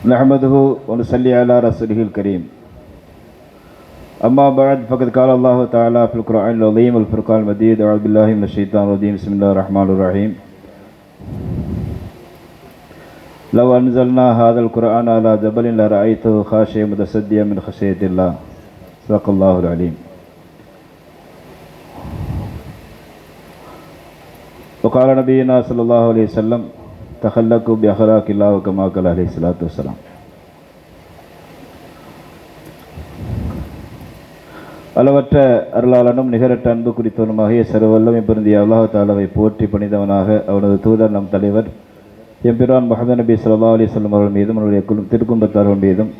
نحمده ونصلي على رسوله الكريم. أما بعد فقد قال الله تعالى في القرآن العظيم والفرقان المجيد أعوذ بالله من الشيطان الرجيم بسم الله الرحمن الرحيم. لو أنزلنا هذا القرآن على جبل لرأيته خاشعا متصديا من خشية الله. صدق الله العليم. وقال نبينا صلى الله عليه وسلم தஹல்லக்கு B அஹராக் இல்லா கமாக்கல் அலி சலாத்து வலாம் அளவற்ற அருளாளனும் நிகரட்ட அன்பு குறித்தவனுமாகிய சர்வல்லமை பொருந்திய அல்லாஹ் தாலாவை போற்றி பணிந்தவனாக அவனது தூதர் நம் தலைவர் எம்பிரான் முகமது நபி சல்லா அலி சொல்லம் அவர்கள் மீதும் அவருடைய திருக்கும்பத்தார்கள் மீதும்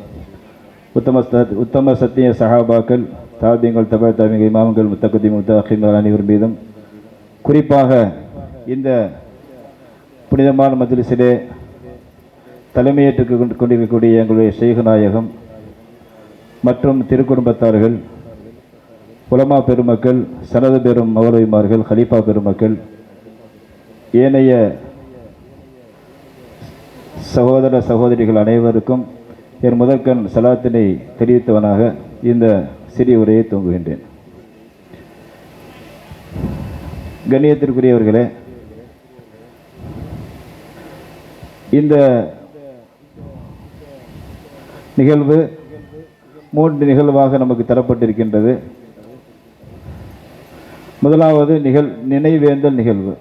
உத்தம உத்தம சத்திய சஹாபாக்கள் தாபியங்கள் தபாய் தாபியங்கள் இமாமங்கள் முத்தகுதி முத்தாஹிங்கள் அனைவர் மீதும் குறிப்பாக இந்த புனிதமான மஜ்லிஸிலே தலைமையேற்று கொண்டிருக்கக்கூடிய எங்களுடைய சேகநாயகம் மற்றும் திருக்குடும்பத்தார்கள் உலமா பெருமக்கள் சனது பெரும் மௌலவிமார்கள் ஹலீஃபா பெருமக்கள் ஏனைய சகோதர சகோதரிகள் அனைவருக்கும் என் முதற்கண் சலாத்தினை தெரிவித்தவனாக இந்த சிறிய உரையை தூங்குகின்றேன் கண்ணியத்திற்குரியவர்களே இந்த நிகழ்வு மூன்று நிகழ்வாக நமக்கு தரப்பட்டிருக்கின்றது. முதலாவது நிகழ் நினைவேந்தல் நிகழ்வு.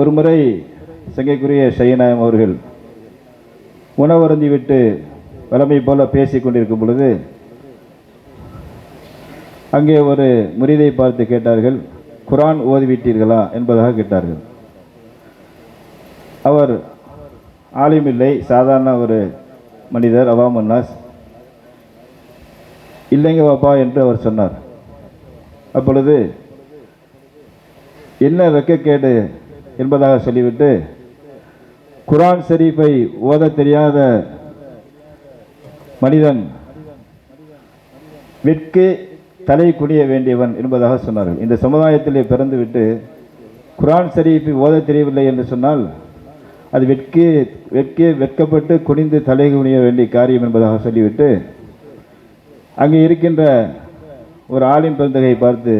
ஒரு முறை சங்கைக்குரிய ஷையநாயம் அவர்கள் உணவருந்திவிட்டு வளமை போல பேசிக் கொண்டிருக்கும் பொழுது அங்கே ஒரு முறிதை பார்த்து கேட்டார்கள் குரான் ஓதிவிட்டீர்களா என்பதாக கேட்டார்கள். அவர் ஆலிமில்லை சாதாரண ஒரு மனிதர் அவாமுன்னாஸ் இல்லைங்க பாப்பா என்று அவர் சொன்னார். அப்பொழுது என்ன வெக்கக்கேடு? என்பதாக சொல்லிவிட்டு குரான் ஷரீஃபை ஓதத் தெரியாத மனிதன் விற்கு தலை குனிய வேண்டியவன் என்பதாக சொன்னார்கள். இந்த சமுதாயத்திலே பிறந்துவிட்டு குரான் ஷரீஃபை ஓத தெரியவில்லை என்று சொன்னால் அது வெட்கே வெட்கே வெட்கப்பட்டு குனிந்து தலை குனிய வேண்டிய காரியம் என்பதாக சொல்லிவிட்டு அங்கே இருக்கின்ற ஒரு ஆளின் பெருந்தகை பார்த்து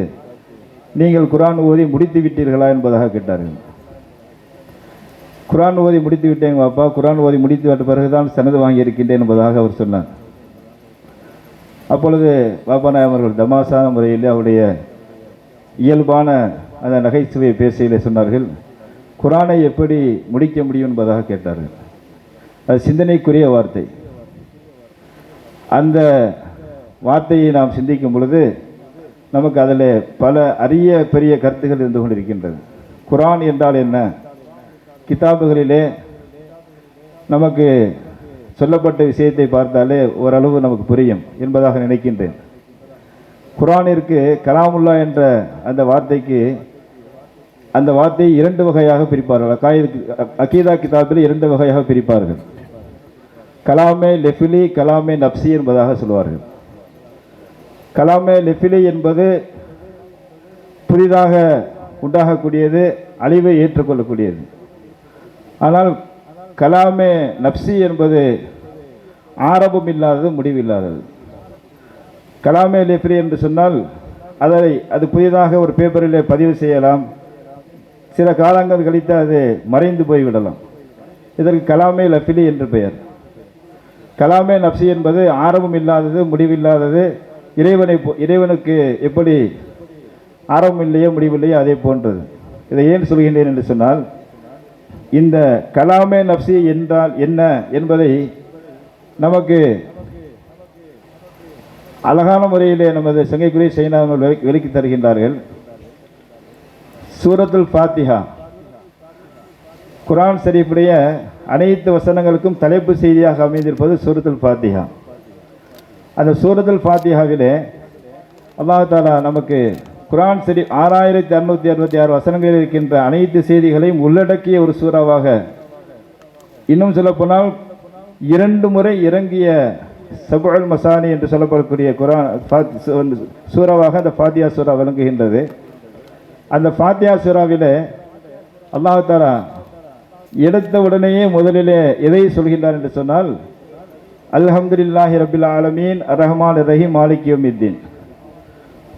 நீங்கள் குரான் ஓதி முடித்து விட்டீர்களா? என்பதாக கேட்டார்கள். குரான் ஓதி முடித்து விட்டேங்க பாப்பா குரான் ஓதி முடித்து விட்ட பிறகுதான் சனது வாங்கியிருக்கின்றேன் என்பதாக அவர் சொன்னார். அப்பொழுது பாப்பா நாயம் அவர்கள் தமாசான முறையில் அவருடைய இயல்பான அந்த நகைச்சுவை பேசையிலே சொன்னார்கள். குரானை எப்படி முடிக்க முடியும் என்பதாக கேட்டார்கள். அது சிந்தனைக்குரிய வார்த்தை. அந்த வார்த்தையை நாம் சிந்திக்கும் பொழுது நமக்கு அதில் பல அரிய பெரிய கருத்துகள் இருந்து கொண்டிருக்கின்றது. குரான் என்றால் என்ன? கிதாபுகளிலே நமக்கு சொல்லப்பட்ட விஷயத்தை பார்த்தாலே ஓரளவு நமக்கு புரியும் என்பதாக நினைக்கின்றேன். குரானிற்கு கலாமுல்லா என்ற அந்த வார்த்தைக்கு அந்த வார்த்தையை இரண்டு வகையாக பிரிப்பார்கள். அக்காயிது அகீதா கிதாபில் இரண்டு வகையாக பிரிப்பார்கள். கலாமே லெஃபிலி கலாமே நப்சி என்பதாக சொல்வார்கள். கலாமே லெஃபிலி என்பது புதிதாக உண்டாகக்கூடியது அழிவை ஏற்றுக்கொள்ளக்கூடியது. ஆனால் கலாமே நப்சி என்பது ஆரம்பம் இல்லாதது முடிவில்லாதது. கலாமே லெஃபிலி என்று சொன்னால் அதை அது புதிதாக ஒரு பேப்பரில் பதிவு செய்யலாம். சில காலங்கள் கழித்து அது மறைந்து போய்விடலாம். இதற்கு கலாமே லஃபிலி என்று பெயர். கலாமே நப்சி என்பது ஆரம்பம் இல்லாதது முடிவில்லாதது இறைவனை இறைவனுக்கு எப்படி ஆரம்பம் இல்லையோ முடிவில்லையோ அதே போன்றது. இதை ஏன் சொல்கின்றேன் என்று சொன்னால் இந்த கலாமே நப்சி என்றால் என்ன என்பதை நமக்கு அழகான முறையிலே நமது சங்கைக்குரிய சைனாமல் விலக்கி தருகின்றார்கள். சூரத்துல் ஃபாத்திஹா. குரான் ஷரீஃபுடைய அனைத்து வசனங்களுக்கும் தலைப்பு செய்தியாக அமைந்திருப்பது சூரத்துல் ஃபாத்திஹா. அந்த சூரத்துல் ஃபாத்திஹாவிலே அல்லாஹ் தாலா நமக்கு குரான் சரி ஆறாயிரத்தி அறுநூத்தி அறுபத்தி ஆறு வசனங்களில் இருக்கின்ற அனைத்து செய்திகளையும் உள்ளடக்கிய ஒரு சூறாவாக இன்னும் சொல்லப்போனால் இரண்டு முறை இறங்கிய சபுல் மசானி என்று சொல்லப்படக்கூடிய குரான் சூறாவாக அந்த ஃபாத்தியா சூறா விளங்குகின்றது. அந்த ஃபாத்தியா சூறாவிலே அல்லாஹ் எடுத்த உடனேயே முதலிலே எதை சொல்கின்றார் என்று சொன்னால் அல்ஹம்துல்லாஹி ரபில் ஆலமீன் ரஹ்மான் ரஹீம் மாலிக்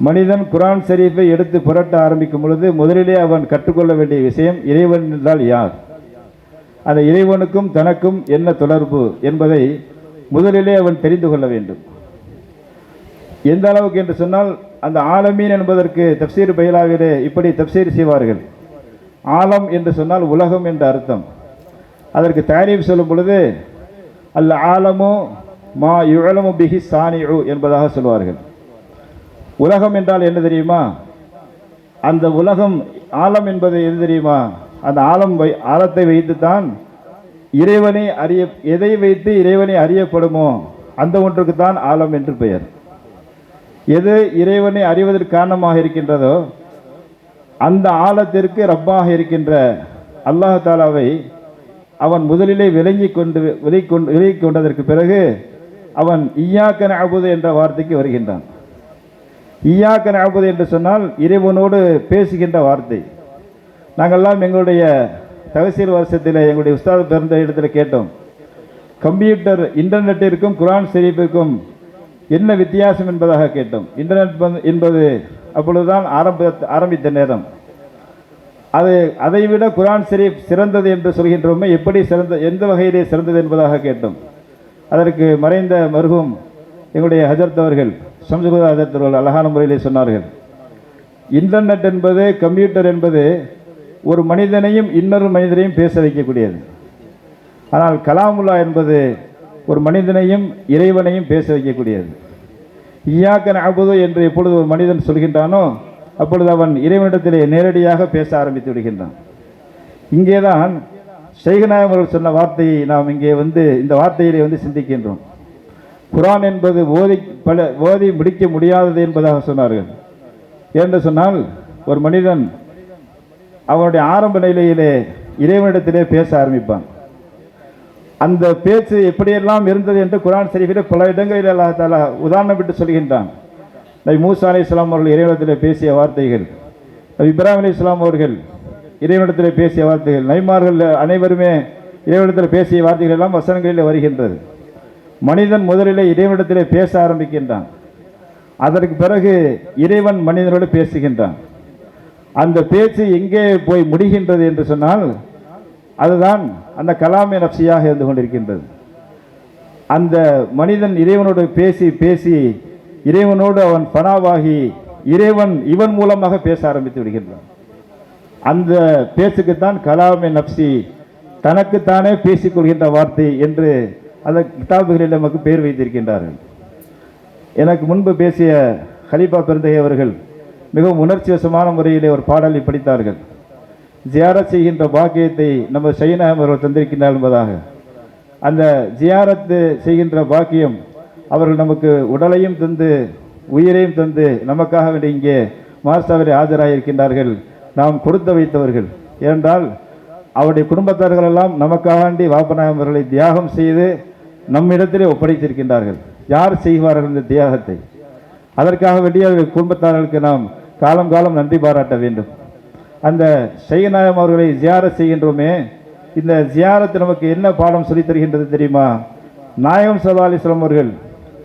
மனிதன் குரான் ஷரீஃபை எடுத்து புரட்ட ஆரம்பிக்கும் பொழுது முதலிலே அவன் கற்றுக்கொள்ள வேண்டிய விஷயம் இறைவன் என்றால் யார்? அந்த இறைவனுக்கும் தனக்கும் என்ன தொடர்பு என்பதை முதலிலே அவன் தெரிந்து கொள்ள வேண்டும். எந்த அளவுக்கு என்று சொன்னால் அந்த ஆலமீன் என்பதற்கு தப்சீர் பயிலாவிலே இப்படி தப்சீர் செய்வார்கள். ஆலம் என்று சொன்னால் உலகம் என்ற அர்த்தம். அதற்கு தாரீஃப் சொல்லும் பொழுது அல்ல ஆலமு மா யுழமு பிஹி சானியு என்பதாக சொல்வார்கள். உலகம் என்றால் என்ன தெரியுமா? அந்த உலகம் ஆழம் என்பது எது தெரியுமா? அந்த ஆழம் வை ஆழத்தை வைத்து தான் இறைவனை அறிய எதை வைத்து இறைவனை அறியப்படுமோ அந்த ஒன்றுக்கு தான் ஆழம் என்று பெயர். எது இறைவனை அறிவதற்கு காரணமாக இருக்கின்றதோ அந்த ஆழத்திற்கு ரப்பாக இருக்கின்ற அல்லாஹ் தாலாவை அவன் முதலிலே விளங்கி கொண்டு விலகி கொண்டு விலகி கொண்டதற்கு பிறகு அவன் ஈயாக்கன் அபுது என்ற வார்த்தைக்கு வருகின்றான். ஈயாக்கன் அபுது என்று சொன்னால் இறைவனோடு பேசுகின்ற வார்த்தை. நாங்கள்லாம் எங்களுடைய தகசீல் வருஷத்தில் எங்களுடைய உஸ்தாத் பிறந்த இடத்துல கேட்டோம். கம்ப்யூட்டர் இன்டர்நெட்டிற்கும் குரான் ஷெரீஃபிற்கும் என்ன வித்தியாசம் என்பதாக கேட்டோம். இன்டர்நெட் என்பது அப்பொழுதுதான் ஆரம்ப ஆரம்பித்த நேரம். அது அதைவிட குரான் ஷெரீப் சிறந்தது என்று சொல்கின்றோமே எப்படி சிறந்த எந்த வகையிலே சிறந்தது என்பதாக கேட்டோம். அதற்கு மறைந்த மருகும் எங்களுடைய ஹஜரத் அவர்கள் சம்சுகுதா ஹஜரத் அவர்கள் அழகான முறையிலே சொன்னார்கள். இன்டர்நெட் என்பது கம்ப்யூட்டர் என்பது ஒரு மனிதனையும் இன்னொரு மனிதனையும் பேச வைக்கக்கூடியது. ஆனால் கலாமுல்லா என்பது ஒரு மனிதனையும் இறைவனையும் பேச வைக்கக்கூடியது. ஈயாக்கன் அபுது என்று எப்பொழுது ஒரு மனிதன் சொல்கின்றானோ அப்பொழுது அவன் இறைவனிடத்திலே நேரடியாக பேச ஆரம்பித்து விடுகின்றான். இங்கேதான் ஷைகநாயகம் அவர்கள் சொன்ன வார்த்தையை நாம் இங்கே வந்து இந்த வார்த்தையிலே வந்து சிந்திக்கின்றோம். குரான் என்பது ஓதி பல ஓதி முடிக்க முடியாதது என்பதாக சொன்னார்கள். என்று சொன்னால் ஒரு மனிதன் அவனுடைய ஆரம்ப நிலையிலே இறைவனிடத்திலே பேச ஆரம்பிப்பான். அந்த பேச்சு எப்படியெல்லாம் இருந்தது என்று குரான் ஷரீஃபிலே பல இடங்களில் அல்லா தாலா உதாரணம் விட்டு சொல்கின்றான். நபி மூசா அலி இஸ்லாம் அவர்கள் இறைவனத்தில் பேசிய வார்த்தைகள் நபி இப்ராஹிம் அலி இஸ்லாம் அவர்கள் இறைவனத்தில் பேசிய வார்த்தைகள் நபிமார்கள் அனைவருமே இறைவனத்தில் பேசிய வார்த்தைகள் எல்லாம் வசனங்களில் வருகின்றது. மனிதன் முதலிலே இறைவனத்தில் பேச ஆரம்பிக்கின்றான். அதற்கு பிறகு இறைவன் மனிதனோடு பேசுகின்றான். அந்த பேச்சு எங்கே போய் முடிகின்றது என்று சொன்னால் அதுதான் அந்த கலாமே நப்சியாக இருந்து கொண்டிருக்கின்றது. அந்த மனிதன் இறைவனோடு பேசி பேசி இறைவனோடு அவன் பனாவாகி இறைவன் இவன் மூலமாக பேச ஆரம்பித்து விடுகின்றான். அந்த பேச்சுக்குத்தான் கலாமே நப்சி தனக்குத்தானே பேசிக்கொள்கின்ற வார்த்தை என்று அந்த கிதாபுகளில் நமக்கு பெயர் வைத்திருக்கின்றார்கள். எனக்கு முன்பு பேசிய ஹலீஃபா பெருந்தகை அவர்கள் மிகவும் உணர்ச்சிவசமான முறையிலே ஒரு பாடலை படித்தார்கள். ஜியாரத் செய்கின்ற பாக்கியத்தை நம்ம சைனாம் அவர்கள் தந்திருக்கின்றார் என்பதாக. அந்த ஜியாரத்து செய்கின்ற பாக்கியம் அவர்கள் நமக்கு உடலையும் தந்து உயிரையும் தந்து நமக்காக வேண்டி இங்கே மார்சாவிலே ஆஜராக இருக்கின்றார்கள் நாம் கொடுத்து வைத்தவர்கள். ஏனென்றால் அவருடைய குடும்பத்தார்கள் எல்லாம் நமக்காக வேண்டி வாப்பநாயகம் அவர்களை தியாகம் செய்து நம்மிடத்திலே ஒப்படைத்திருக்கின்றார்கள். யார் செய்வார்கள் இந்த தியாகத்தை? அதற்காக வேண்டிய அவர்கள் குடும்பத்தார்களுக்கு நாம் காலம் காலம் நன்றி பாராட்ட வேண்டும். அந்த ஷைநாயம் அவர்களை ஜியாரத் செய்கின்றோமே இந்த ஜியாரத் நமக்கு என்ன பாடம் சொல்லித் தருகின்றது தெரியுமா? நாயகம் சதா அலிஸ்லாம் அவர்கள்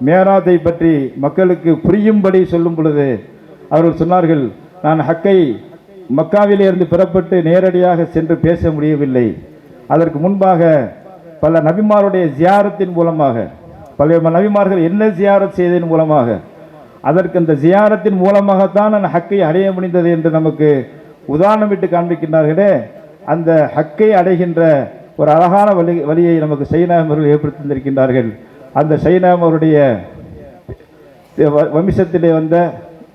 மேராத்தை பற்றி மக்களுக்கு புரியும்படி சொல்லும் பொழுது அவர்கள் சொன்னார்கள் நான் ஹக்கை மக்காவிலிருந்து பெறப்பட்டு நேரடியாக சென்று பேச முடியவில்லை. அதற்கு முன்பாக பல நபிமாருடைய ஜியாரத்தின் மூலமாக பல நபிமார்கள் என்ன ஜியாரத் செய்ததன் மூலமாக அதற்கு அந்த ஜியாரத்தின் மூலமாகத்தான் நான் ஹக்கை அடைய முடிந்தது என்று நமக்கு உதாரணம் விட்டு காண்பிக்கின்றார்களே அந்த ஹக்கை அடைகின்ற ஒரு அழகான வழி வழியை நமக்கு சைனாம் அவர்கள் ஏற்படுத்தி தந்திருக்கின்றார்கள். அந்த சைனாம் அவருடைய வ- வம்சத்திலே வந்த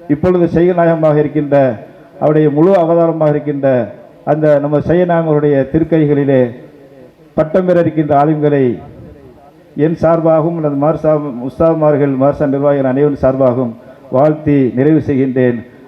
இப்பொழுது சைகநாயகமாக இருக்கின்ற அவருடைய முழு அவதாரமாக இருக்கின்ற அந்த நம்ம சையநாயகம் திருக்கைகளிலே பட்டம் பெற இருக்கின்ற ஆளுங்களை என் சார்பாகவும் அல்லது மார்சா முஸ்தாமார்கள் மார்சா நிர்வாகிகள் அனைவரும் சார்பாகவும் வாழ்த்தி நிறைவு செய்கின்றேன்.